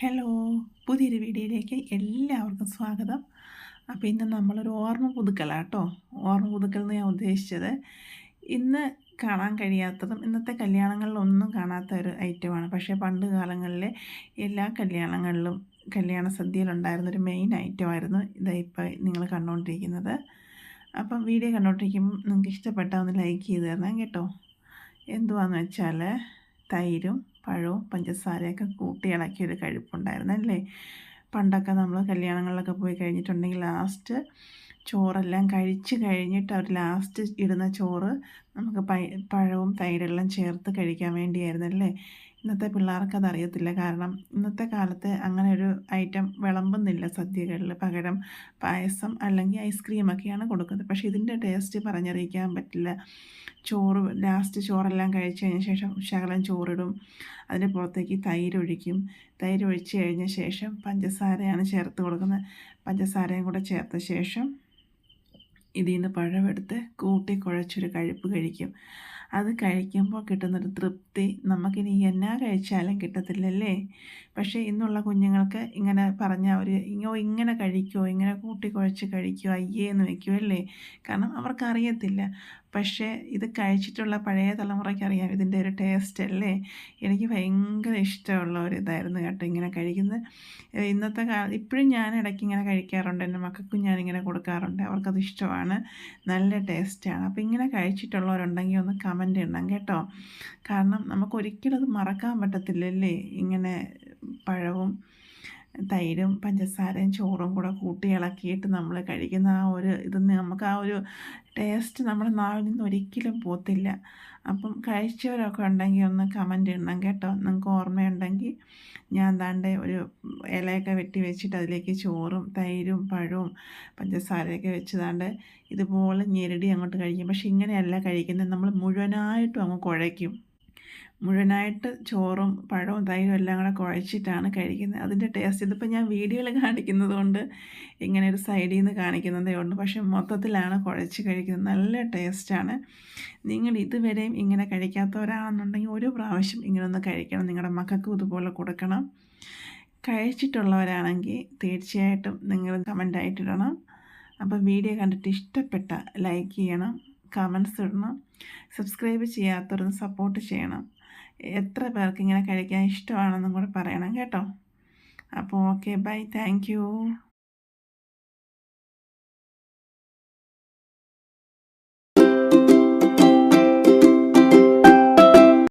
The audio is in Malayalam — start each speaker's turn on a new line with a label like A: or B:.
A: ചാനലിലേക്ക് എല്ലാവർക്കും സ്വാഗതം. അപ്പോൾ ഇന്ന് നമ്മളൊരു ഓർമ്മ പുതുക്കലാണ് കേട്ടോ. ഓർമ്മ പുതുക്കൽ എന്ന് ഞാൻ ഉദ്ദേശിച്ചത്. ഇന്ന് കാണാൻ കഴിയാത്തതും ഇന്നത്തെ കല്യാണങ്ങളിലൊന്നും കാണാത്ത ഒരു ഐറ്റമാണ്. പക്ഷേ പണ്ട് കാലങ്ങളിലെ എല്ലാ കല്യാണങ്ങളിലും കല്യാണ സദ്യയിലുണ്ടായിരുന്നൊരു മെയിൻ ഐറ്റമായിരുന്നു ഇതാ ഇപ്പോൾ നിങ്ങൾ കണ്ടുകൊണ്ടിരിക്കുന്നത് അപ്പം വീഡിയോ കണ്ടുകൊണ്ടിരിക്കുമ്പോൾ നിങ്ങൾക്ക് ഇഷ്ടപ്പെട്ടാൽ ഒന്ന് ലൈക്ക് ചെയ്ത് തരണം കേട്ടോ. എന്തുവാന്ന് വെച്ചാൽ തൈരും പഴവും പഞ്ചസാരയൊക്കെ കൂട്ടി ഇളക്കിയൊരു കഴിപ്പുണ്ടായിരുന്നു അല്ലേ? പണ്ടൊക്കെ നമ്മൾ കല്യാണങ്ങളിലൊക്കെ പോയി കഴിഞ്ഞിട്ടുണ്ടെങ്കിൽ ലാസ്റ്റ് ചോറെല്ലാം കഴിച്ച് കഴിഞ്ഞിട്ട് അവർ ലാസ്റ്റ് ഇടുന്ന ചോറ് നമുക്ക് പഴവും തൈരെല്ലാം ചേർത്ത് കഴിക്കാൻ വേണ്ടിയായിരുന്നു അല്ലേ ഇന്നത്തെ പിള്ളേർക്ക് അതറിയത്തില്ല കാരണം ഇന്നത്തെ കാലത്ത് അങ്ങനെ ഒരു ഐറ്റം വിളമ്പുന്നില്ല സദ്യകളിൽ പകരം പായസം അല്ലെങ്കിൽ ഐസ്ക്രീമൊക്കെയാണ് കൊടുക്കുന്നത്. പക്ഷേ ഇതിന്റെ ടേസ്റ്റ് പറഞ്ഞറിയിക്കാൻ പറ്റില്ല. ചോറ് ലാസ്റ്റ് ചോറെല്ലാം കഴിച്ചു കഴിഞ്ഞ ശേഷം ശകലം ചോറിടും. അതിന്റെ പുറത്തേക്ക് തൈരൊഴിക്കും. തൈരൊഴിച്ച് കഴിഞ്ഞ ശേഷം പഞ്ചസാരയാണ് ചേർത്ത് കൊടുക്കുന്നത്. പഞ്ചസാരയും കൂടെ ചേർത്ത ശേഷം ഇതിൽ നിന്ന് പഴമെടുത്ത് കൂട്ടി കുഴച്ചൊരു കഴിപ്പ് കഴിക്കും. അത് കഴിക്കുമ്പോൾ കിട്ടുന്നൊരു തൃപ്തി നമുക്കിനി എന്നാ കഴിച്ചാലും കിട്ടത്തില്ലല്ലേ? പക്ഷേ ഇന്നുള്ള കുഞ്ഞുങ്ങൾക്ക് ഇങ്ങനെ പറഞ്ഞ അവർ ഇങ്ങോ ഇങ്ങനെ കഴിക്കുമോ ഇങ്ങനെ കൂട്ടി കുഴച്ച് കഴിക്കുമോ അയ്യേ എന്ന് വെക്കുമല്ലേ കാരണം അവർക്കറിയത്തില്ല. പക്ഷേ ഇത് കഴിച്ചിട്ടുള്ള പഴയ തലമുറയ്ക്ക് അറിയാം. ഇതിന്റെ ഒരു ടേസ്റ്റ് അല്ലേ? എനിക്ക് ഭയങ്കര ഇഷ്ടമുള്ള ഒരു ഇതായിരുന്നു കേട്ടോ ഇങ്ങനെ കഴിക്കുന്നത്. ഇന്നത്തെ കാലം ഇപ്പോഴും ഞാൻ ഇടയ്ക്ക് ഇങ്ങനെ കഴിക്കാറുണ്ട്. എന്റെ മക്കൾക്കും ഞാനിങ്ങനെ കൊടുക്കാറുണ്ട്. അവർക്കത് ഇഷ്ടമാണ്. നല്ല ടേസ്റ്റാണ് അപ്പോൾ ഇങ്ങനെ കഴിച്ചിട്ടുള്ളവരുണ്ടെങ്കിൽ ഒന്ന് കമന്റ് ഇടണം കേട്ടോ. കാരണം നമുക്ക് ഒരിക്കലും അത് മറക്കാൻ പറ്റത്തില്ലല്ലേ? ഇങ്ങനെ പഴവും തൈരും പഞ്ചസാരയും ചോറും കൂടെ കൂട്ടി ഇളക്കിയിട്ട് നമ്മൾ കഴിക്കുന്ന ആ ഒരു ഇത് നമുക്ക് ആ ഒരു ടേസ്റ്റ് നമ്മുടെ നാവിൽ നിന്ന് ഒരിക്കലും പോത്തില്ല. അപ്പം കഴിച്ചവരൊക്കെ ഉണ്ടെങ്കിൽ ഒന്ന് കമന്റ് ഇടണം കേട്ടോ. നിങ്ങൾക്ക് ഓർമ്മയുണ്ടെങ്കിൽ ഞാൻ താണ്ടെ ഒരു ഇലയൊക്കെ വെട്ടി വെച്ചിട്ട് അതിലേക്ക് ചോറും തൈരും പഴവും പഞ്ചസാരയൊക്കെ വെച്ച് താണ്ട് ഇതുപോലെ ഞെരടി അങ്ങോട്ട് കഴിക്കും. പക്ഷെ ഇങ്ങനെയല്ല കഴിക്കുന്നത്. നമ്മൾ മുഴുവനായിട്ടും അങ്ങ് കുഴയ്ക്കും. മുഴുവനായിട്ട് ചോറും പഴവും തൈരും എല്ലാം കൂടെ കുഴച്ചിട്ടാണ് കഴിക്കുന്നത്. അതിന്റെ ടേസ്റ്റ് ഇതിപ്പോൾ ഞാൻ വീഡിയോയിൽ കാണിക്കുന്നത് കൊണ്ട് ഇങ്ങനെ ഒരു സൈഡിൽ നിന്ന് കാണിക്കുന്നതേ ഉള്ളൂ. പക്ഷേ മൊത്തത്തിലാണ് കുഴച്ച് കഴിക്കുന്നത്. നല്ല ടേസ്റ്റാണ് നിങ്ങൾ ഇതുവരെയും ഇങ്ങനെ കഴിക്കാത്തവരാണെന്നുണ്ടെങ്കിൽ ഒരു പ്രാവശ്യം ഇങ്ങനെ ഒന്ന് കഴിക്കണം. നിങ്ങളുടെ മക്കൾക്കും ഇതുപോലെ കൊടുക്കണം. കഴിച്ചിട്ടുള്ളവരാണെങ്കിൽ തീർച്ചയായിട്ടും നിങ്ങൾ കമന്റായിട്ടിടണം അപ്പോൾ വീഡിയോ കണ്ടിട്ട് ഇഷ്ടപ്പെട്ട ലൈക്ക് ചെയ്യണം. കമൻസ് ഇടണം. സബ്സ്ക്രൈബ് ചെയ്യാത്തവരൊന്ന് സപ്പോർട്ട് ചെയ്യണം. എത്ര പേർക്ക് ഇങ്ങനെ കഴിക്കാൻ ഇഷ്ടമാണെന്നും കൂടെ പറയണം കേട്ടോ. അപ്പോൾ ഓക്കെ ബൈ താങ്ക്